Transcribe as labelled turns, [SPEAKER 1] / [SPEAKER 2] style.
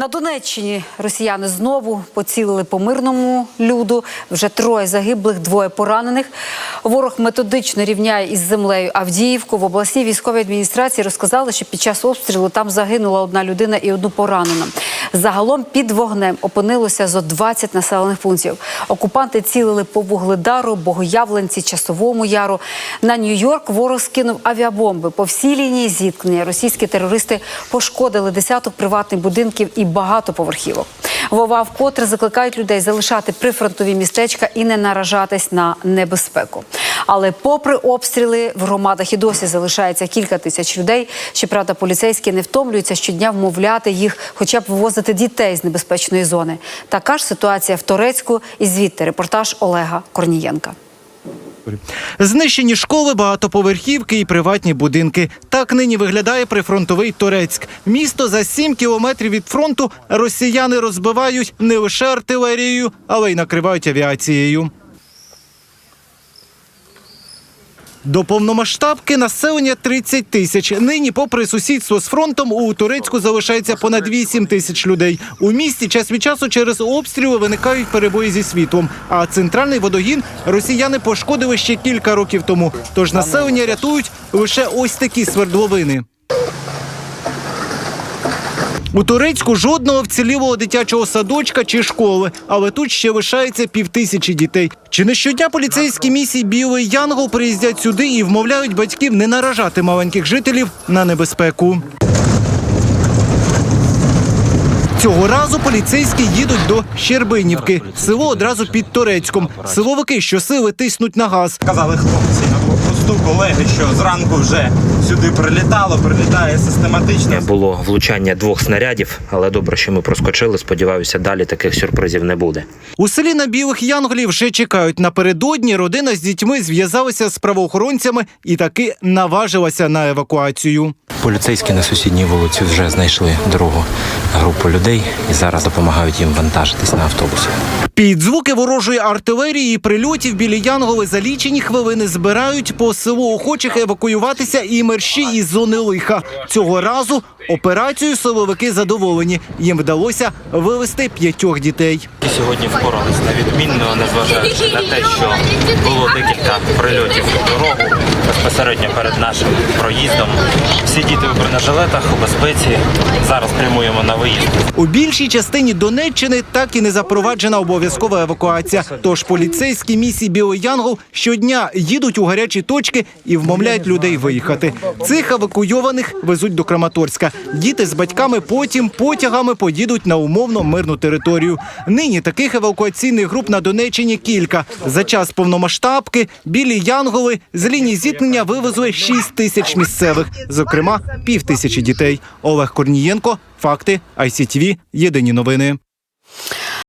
[SPEAKER 1] На Донеччині росіяни знову поцілили по мирному люду. Вже троє загиблих, двоє поранених. Ворог методично рівняє із землею Авдіївку. В обласній військовій адміністрації розказали, що під час обстрілу там загинула одна людина і одну поранена. Загалом під вогнем опинилося зо 20 населених пунктів. Окупанти цілили по Вугледару, Богоявленці, Часовому Яру. На Нью-Йорк ворог скинув авіабомби. По всій лінії зіткнення російські терористи пошкодили десяток приватних будинків і багатоповерхівок. Вова вкотре закликають людей залишати прифронтові містечка і не наражатись на небезпеку. Але попри обстріли в громадах і досі залишається кілька тисяч людей. Щоправда, поліцейські не втомлюються щодня вмовляти їх, хоча б вивозити дітей з небезпечної зони. Така ж ситуація в Торецьку. І звідти репортаж Олега Корнієнка.
[SPEAKER 2] Знищені школи, багатоповерхівки і приватні будинки. Так нині виглядає прифронтовий Торецьк. Місто за 7 кілометрів від фронту росіяни розбивають не лише артилерією, але й накривають авіацією. До повномасштабки населення 30 тисяч. Нині, попри сусідство з фронтом, у Турецьку залишається понад 8 тисяч людей. У місті час від часу через обстріли виникають перебої зі світлом. А центральний водогін росіяни пошкодили ще кілька років тому. Тож населення рятують лише ось такі свердловини. У Турецьку жодного вцілілого дитячого садочка чи школи, але тут ще лишається півтисячі дітей. Чи не щодня поліцейські місії Білий Янгол приїздять сюди і вмовляють батьків не наражати маленьких жителів на небезпеку. Цього разу поліцейські їдуть до Щербинівки. Село одразу під Торецьком. Силовики щосили тиснуть на газ.
[SPEAKER 3] Казали хлопці на блокпосту, колеги, що зранку вже сюди прилітало, прилітає систематично.
[SPEAKER 4] Було влучання двох снарядів, але добре, що ми проскочили. Сподіваюся, далі таких сюрпризів не буде.
[SPEAKER 2] У селі на білих янголів вже чекають. Напередодні родина з дітьми зв'язалася з правоохоронцями і таки наважилася на евакуацію.
[SPEAKER 5] Поліцейські на сусідній вулиці вже знайшли другу групу людей і зараз допомагають їм вантажитись на автобуси.
[SPEAKER 2] Під звуки ворожої артилерії і прильотів білі янголи за лічені хвилини збирають по селу охочих евакуюватися і мерщі із зони лиха. Цього разу операцією силовики задоволені. Їм вдалося вивезти п'ятьох дітей.
[SPEAKER 4] Сьогодні впорались на відмінно, незважаючи на те, що було декілька прильотів у дорогу безпосередньо перед нашим проїздом. Всі діти у бронежилетах у безпеці. Зараз прямуємо на виїзд.
[SPEAKER 2] У більшій частині Донеччини так і не запроваджена обов'язкова евакуація. Тож поліцейські місії Білий Янгол щодня їдуть у гарячі точки і вмовляють людей виїхати. Цих евакуйованих везуть до Краматорська. Діти з батьками потім потягами поїдуть на умовно мирну територію. Нині таких евакуаційних груп на Донеччині кілька. За час повномасштабки білі янголи з лінії зіткнення вивезли 6 тисяч місцевих, зокрема пів тисячі дітей. Олег Корнієнко, факти ICTV, Єдині новини.